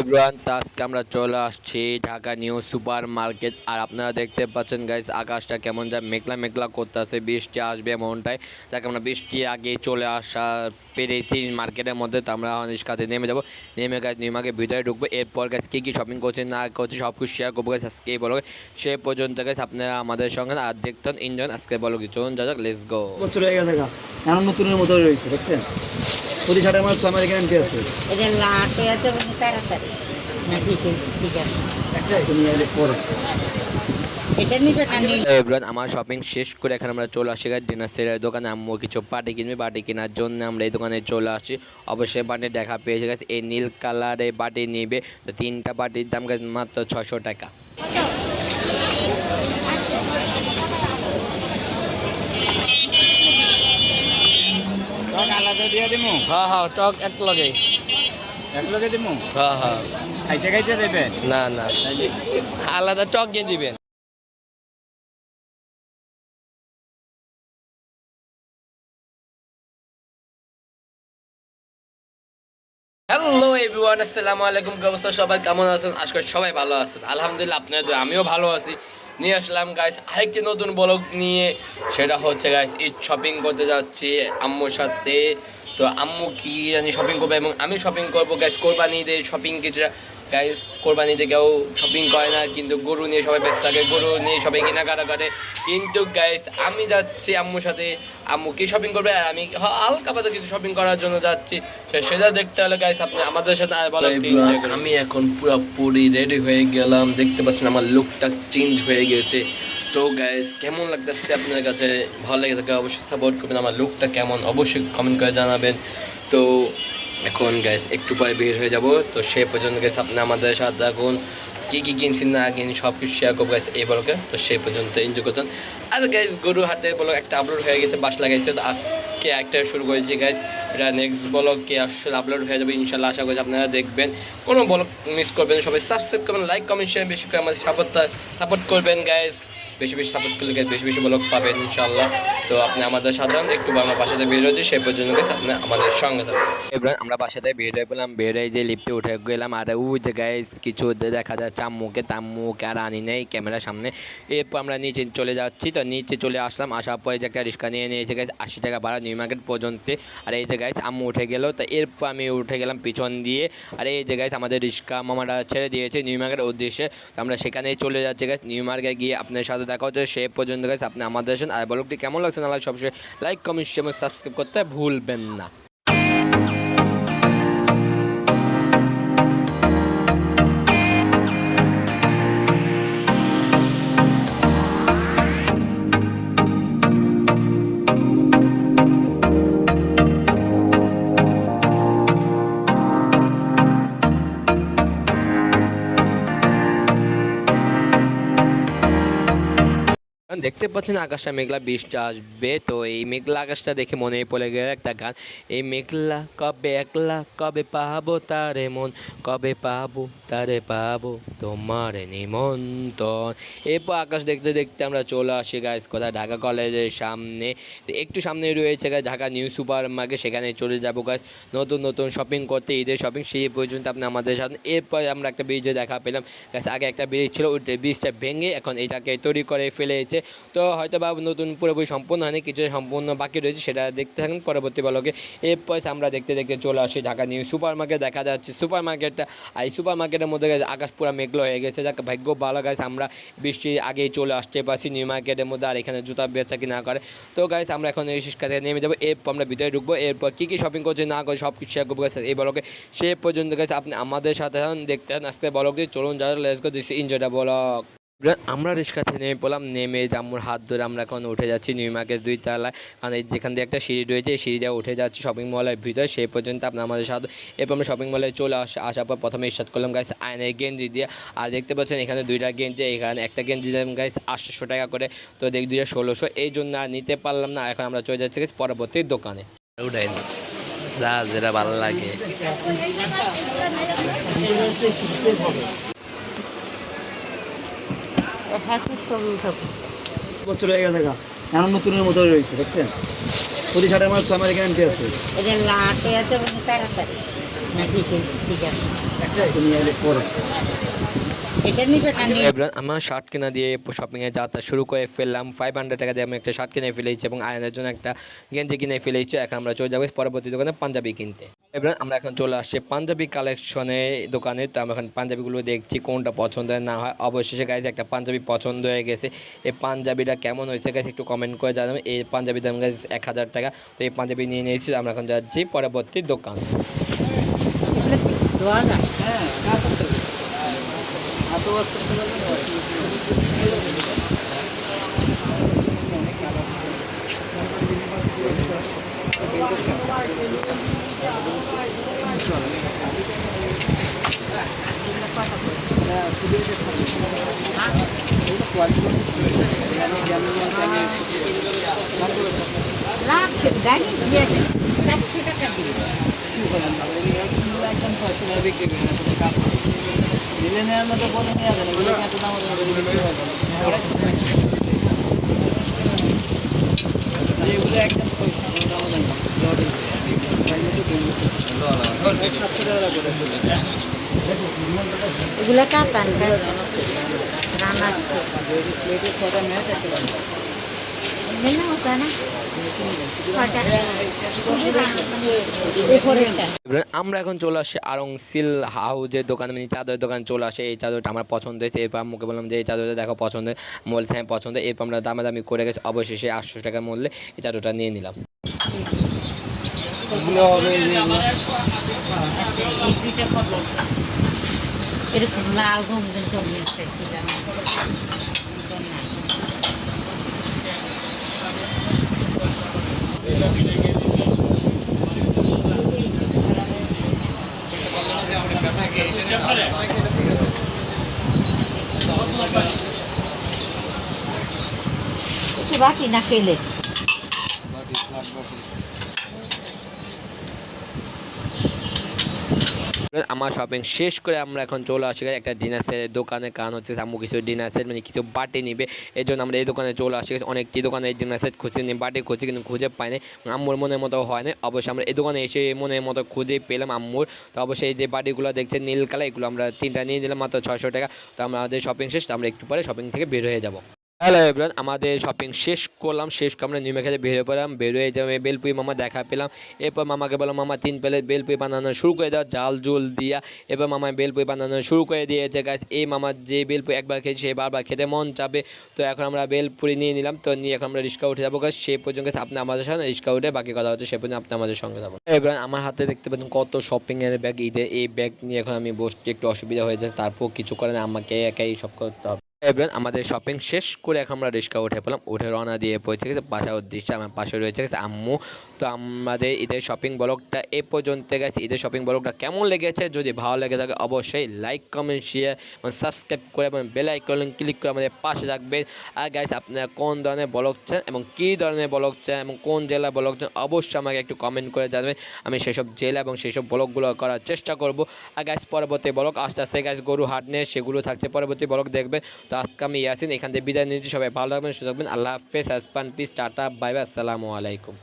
Everyone তো আজকে আমরা চলে আসছি ঢাকা নিউ সুপার মার্কেট আর আপনারা দেখতে পাচ্ছেন গাইস আকাশটা কেমন যা মেঘলা মেঘলা করতেছে বৃষ্টি আসবে এমনটাই। যাকে আমরা বৃষ্টি আগে চলে আসা পেরেছি মার্কেটের মধ্যে তো আমরা রিক্সাতে নেমে যাব। নেমে গাছ নিমাকে ভিতরে ঢুকবো। এরপর গাছ কী কী শপিং করছে না করছে সব কিছু শেয়ার করব গাছ আজকে বলো সে পর্যন্ত গাছ আপনারা আমাদের সঙ্গে আর দেখতেন ইনজন আজকে বলো কি চলুন যা যাক লেটস গো বছর হয়ে গেছে এখন নতুনের মতো রয়েছে দেখছেন? প্রতি ছাড়ে আমার ছয় মাস গ্যারান্টি আছে লাটে আছে তাড়াতাড়ি। আমার শপিং শেষ করে এখন আমরা চলে আসি ডিনার সেটের দোকানে। আম্মু কিছু পাটি কিনবে বাটি কেনার জন্য আমরা এই দোকানে চলে আসি। অবশ্যই বাটি দেখা পেয়েছে গেছে এই নীল কালারে বাটি নিবে। তো তিনটা বাটির দাম গেছে মাত্র ছশো টাকা। হ্যাঁ হ্যাঁ টক এক লগে হ্যাঁ হ্যাঁ। খাইতে খাইতে দেবেন না না। আলাদা টক দিয়ে দিবেন। হ্যালো এভরিওয়ান আসসালামু আলাইকুম। অবস্থা? সবাই কেমন আছেন? আজকে সবাই ভালো আছেন। আলহামদুলিল্লাহ আপনাদের আমিও ভালো আছি। নিয়ে আসলাম গাইস আরেকটি নতুন ব্লগ নিয়ে। সেটা হচ্ছে গাইস ঈদ শপিং করতে যাচ্ছি আম্মুর সাথে। তো আম্মু কি জানি শপিং করবে এবং আমি শপিং করব গাইস কোরবানি ঈদে শপিং কিছুটা গাইস কোরবানিতে কেউ শপিং করে না কিন্তু গরু নিয়ে সবাই ব্যস্ত থাকে গরু নিয়ে সবাই কেনাকাটা করে। কিন্তু গাইস আমি যাচ্ছি আম্মুর সাথে। আম্মু কি শপিং করবে? আর আমি হালকা পাতা কিছু শপিং করার জন্য যাচ্ছি। সেটা দেখতে হলে গাইস আপনি আমাদের সাথে আর বলেন আমি এখন পুরোপুরি রেডি হয়ে গেলাম। দেখতে পাচ্ছেন আমার লুকটা চেঞ্জ হয়ে গেছে। তো গাইস কেমন লাগতেছে আপনার কাছে? ভালো লেগে থাকে অবশ্যই সাপোর্ট করবেন। আমার লুকটা কেমন? অবশ্যই কমেন্ট করে জানাবেন। তো এখন গ্যাস একটু পরে বের হয়ে যাব। তো সে পর্যন্ত গ্যাস আপনি আমাদের সাথে থাকুন। কী কী কিনছেন, না কিনি সব কিছু শেয়ার করব গ্যাস এই ব্লগে তো সেই পর্যন্ত এনজয় করতেন আর গ্যাস গরু হাটে বলো একটা আপলোড হয়ে গেছে, বাস লাগাইছে। তো আজকে একটা শুরু করেছি গ্যাস এটা নেক্সট ব্লগকে আসলে আপলোড হয়ে যাবে ইনশাল্লাহ আশা করছি আপনারা দেখবেন। কোনো ব্লগ মিস করবেন সবাই সাবস্ক্রাইব করবেন লাইক কমেন্ট শেয়ার বেশি করে আমাদের সাপোর্ট সাপোর্ট করবেন গ্যাস বেশি বেশি সাপোর্ট করলে বেশি বেশি ব্লগ পাবেন ইনশাল্লাহ তো আপনি আমাদের সাথে একটু আমরা বাসাতে বের হচ্ছি সেই পর্যন্ত আপনি আমাদের সঙ্গে থাকবেন আমরা বাসাতে বের হয়ে গেলাম, বের হয়ে যে লিফটে উঠে গেলাম, আর ওই গাইস কিছু দেখা যাচ্ছে, আম্মুকে, তাম্মুকে আর আনি নেই ক্যামেরার সামনে। এরপর আমরা নিচে চলে যাচ্ছি, তো নিচে চলে আসলাম, আসার পরে যে একটা রিক্সা নিয়ে নিয়েছে গাইস আশি টাকা ভাড়া নিউ মার্কেট পর্যন্ত। আর এই যে গাইস আম্মু উঠে গেল, তো এরপর আমি উঠে গেলাম পিছন দিয়ে। আর এই যে গাইস আমাদের রিক্সা মামারা ছেড়ে দিয়েছে নিউ মার্কেট উদ্দেশ্যে, তো আমরা সেখানেই চলে যাচ্ছি গাইস নিউ মার্কেট গিয়ে আপনার সাথে দেখা হচ্ছে সে পর্যন্ত আপনি আমাদের আসেন আর ব্লগটি কেমন লাগছে না সবসময় লাইক কমেন্ট শেয়ার সাবস্ক্রাইব করতে ভুলবেন না। দেখতে পাচ্ছেন আকাশটা মেঘলা, বৃষ্টি আসবে তো। এই মেঘলা আকাশটা দেখে মনে পড়ে গেল একটা গান। এই মেঘলা কবে একলা, কবে পাবো তারে মন? কবে পাবো তারে পাবো তোমার নিমন্ত্রণ? এরপর আকাশ দেখতে দেখতে আমরা চলে আসি গাইস কোথায়? ঢাকা কলেজের সামনে। একটু সামনে রয়েছে গাছ ঢাকা নিউ সুপার মার্কেট সেখানে চলে যাব গাছ নতুন নতুন শপিং করতে, ঈদের শপিং সেই পর্যন্ত আপনি আমাদের সাথে। এরপর আমরা একটা ব্রিজে দেখা পেলাম। গাছ আগে একটা ব্রিজ ছিল, ওই ব্রিজটা ভেঙে এখন এটাকে তৈরি করে ফেলেছে। তো হয়তো বা নতুন পুরোপুরি সম্পূর্ণ হয়নি, কিছু সম্পূর্ণ বাকি রয়েছে, সেটা দেখতে থাকুন। পরবর্তী বলকে এরপর আমরা দেখতে দেখতে চলে আসি ঢাকা নিউ সুপার মার্কেট দেখা যাচ্ছে সুপার মার্কেটটা এই সুপার মার্কেটের মধ্যে গেছে আকাশ পুরো মেঘলো হয়ে গেছে। যাক, ভাগ্য ভালো গাছ আমরা বৃষ্টির আগেই চলে আসতে পারছি নিউ মার্কেটের মধ্যে, আর এখানে জুতা বেচা কিনা করে। তো গাইস আমরা এখন এই শিক্ষা থেকে নেমে যাব, এরপর আমরা ভিতরে ঢুকবো, এরপর কী কী শপিং করছে, না করে সব কিছু শেয়ার করব guys এই বলকে সে পর্যন্ত গেছে আপনি আমাদের সাথে দেখতে আজকে বলকে চলুন, যারা লেস গো দিচ্ছি ইনজয়টা বলক আমরা রিক্সা থেকে নেমে পড়লাম নেমে জাম্মুর হাত ধরে আমরা এখন উঠে যাচ্ছি নিউ মার্কেট দুই তলায়। কারণ এই যেখান দিয়ে একটা সিঁড়ি রয়েছে এই সিঁড়ি দিয়ে উঠে যাচ্ছি শপিং মলের ভিতরে। সেই পর্যন্ত আপনার আমাদের সাথে এরপর আমরা শপিং মলে চলে আসা আসার পর প্রথমে স্টার্ট করলাম গাইস আয়নের গেঞ্জি দিয়ে। আর দেখতে পাচ্ছেন এখানে দুইটা গেঞ্জি এখানে একটা গেঞ্জি দিলাম গাইস আটশোশো টাকা করে। তো দেখ দুইটা ষোলোশো। এই জন্য আর নিতে পারলাম না। এখন আমরা চলে যাচ্ছি পরবর্তী দোকানে। যা যেটা ভালো লাগে। বছর হয়ে গেছে এখন নতুনের মতো রয়েছে দেখছেন? প্রতি ছাড়ে আমার ছয় মাস গ্যারান্টি আছে। এটা লাটে আছে বলে তাড়াতাড়ি। না ঠিক আছে ঠিক আছে একটা তুমি এলে পরে। এটা নিবে না নিবে এবার আমার শার্ট কেনা দিয়ে শপিংয়ে যাত্রা শুরু করে ফেললাম। ফাইভ হান্ড্রেড টাকা দিয়ে আমি একটা শার্ট কিনে ফেলেছি এবং আয়নের জন্য একটা গেঞ্জি কিনে ফেলেছি। এখন আমরা চলে যাব পরবর্তী দোকানে পাঞ্জাবি কিনতে। এবার আমরা এখন চলে আসছি পাঞ্জাবি কালেকশনে দোকানে। তো আমরা এখন পাঞ্জাবিগুলো দেখছি, কোনটা পছন্দ হয়, না হয়। অবশেষে গাইজ একটা পাঞ্জাবি পছন্দ হয়ে গেছে। এই পাঞ্জাবিটা কেমন হয়েছে গাইজ একটু কমেন্ট করে জানাবেন। এই পাঞ্জাবির দাম গাইজ এক হাজার টাকা। তো এই পাঞ্জাবি নিয়ে নিয়েছি, আমরা এখন যাচ্ছি পরবর্তী দোকান। কি হ্যাঁ। লাখ গাড়ি দিয়ে চারশো টাকা দিবে একদম ছয়শো টাকা বিক্রি করে। দিলে নেওয়ার মতো বলে নেওয়া যায় না এত দাম বিক্রি হয় না। এগুলো একদম ছয়শো কোনো দাম হয় না। লটে। চাইলে তো কিনবে। সাতশো টাকা করে দিবে। এগুলো কাতান আমরা এখন চলে আসছি আরং সিল হাউজের দোকানে মানে চাদরের দোকান চলে আসে। এই চাদরটা আমার পছন্দ হয়েছে। এরপর মুখে বললাম যে এই চাদরটা দেখো পছন্দ মোল হ্যাঁ পছন্দ। এরপর আমরা দামাদামি করে গেছি। অবশেষে আটশো টাকার মূল্যে এই চাদরটা নিয়ে নিলাম। এগুলো হবে এই যে এগুলো। এই দুইটা কত এরকম লাল রঙের জমিয়ে চাইছিলাম বাকি না কেলে আমার শপিং শেষ করে আমরা এখন চলে আসি একটা ডিনার সেটের দোকানে। কারণ হচ্ছে আম্মু কিছু ডিনার সেট মানে কিছু বাটি নিবে। এই জন্য আমরা এই দোকানে চলে আসি অনেকটি দোকানে এই ডিনার সেট খুঁজে নিই বাটি খুঁজে কিন্তু খুঁজে পাই নাই আম্মুর মনের মতো হয় না অবশ্যই আমরা এই দোকানে এসে মনের মতো খুঁজে পেলাম আম্মুর। তো অবশ্যই এই যে বাটিগুলো দেখছেন, নীল কালার, এগুলো আমরা তিনটা নিয়ে নিলাম মাত্র ছয়শো টাকা। তো আমরা আমাদের শপিং শেষ, তো আমরা একটু পরে শপিং থেকে বের হয়ে যাব। হ্যালো এভরান আমাদের শপিং শেষ করলাম, শেষ করে আমরা নিমে খেতে বেরিয়ে পড়লাম, বেরোয় যাবে বেলপুই মামা দেখা পেলাম, এরপর মামাকে বললাম, মামা, তিন প্লেট বেলপুই বানানো শুরু করে দেওয়া জাল, জুল দিয়া। এবার মামা বেলপুই বানানো শুরু করে দিয়েছে গাছ এই মামার যে বেলপুই একবার খেয়েছে, সে বারবার খেতে মন চাবে। তো এখন আমরা বেলপুরি নিয়ে নিলাম, তো নিয়ে এখন আমরা রিক্সা উঠে যাব গাছ সে পর্যন্ত আপনি আমাদের সঙ্গে রিক্সা উঠে বাকি কথা হচ্ছে সে পর্যন্ত আপনি আমাদের সঙ্গে যাব এবার আমার হাতে দেখতে পাচ্ছেন কত শপিং এর ব্যাগ ঈদে এই ব্যাগ নিয়ে এখন আমি বসতে একটু অসুবিধা হয়ে যাচ্ছে, তারপর কিছু করে না আমাকে একাই সব করতে হবে। এবার আমাদের শপিং শেষ করে এখন আমরা রিক্সা উঠে পেলাম উঠে রওনা দিয়ে পৌঁছে গেছে। বাসা উদ্দেশ্যে আমার পাশে রয়েছে গেছে আম্মু। তো আমাদের ঈদের শপিং ব্লগটা এ পর্যন্ত গেছে। ঈদের শপিং ব্লগটা কেমন লেগেছে? যদি ভালো লেগে থাকে, অবশ্যই লাইক কমেন্ট শেয়ার এবং সাবস্ক্রাইব করে এবং বেল আইকন ক্লিক করে আমাদের পাশে রাখবেন আর গাইস আপনারা কোন ধরনের ব্লগ চান এবং কী ধরনের ব্লগ চান এবং কোন জেলা ব্লগ চান, অবশ্যই আমাকে একটু কমেন্ট করে জানাবেন। আমি সেসব জেলা এবং সেসব ব্লগগুলো করার চেষ্টা করব। আর গাইস পরবর্তী ব্লগ আস্তে আস্তে গাইস গরু হাট নিয়ে সেগুলো থাকছে। পরবর্তী ব্লগ দেখবেন। তো আজকে আমি ইয়াসিন, এখান থেকে বিদায় নিচ্ছি। সবাই ভালো থাকবেন সুযোগ থাকবেন। আল্লাহ হাফেজ হাসপান পিস টাটা বাই বাই আসসালামু আলাইকুম।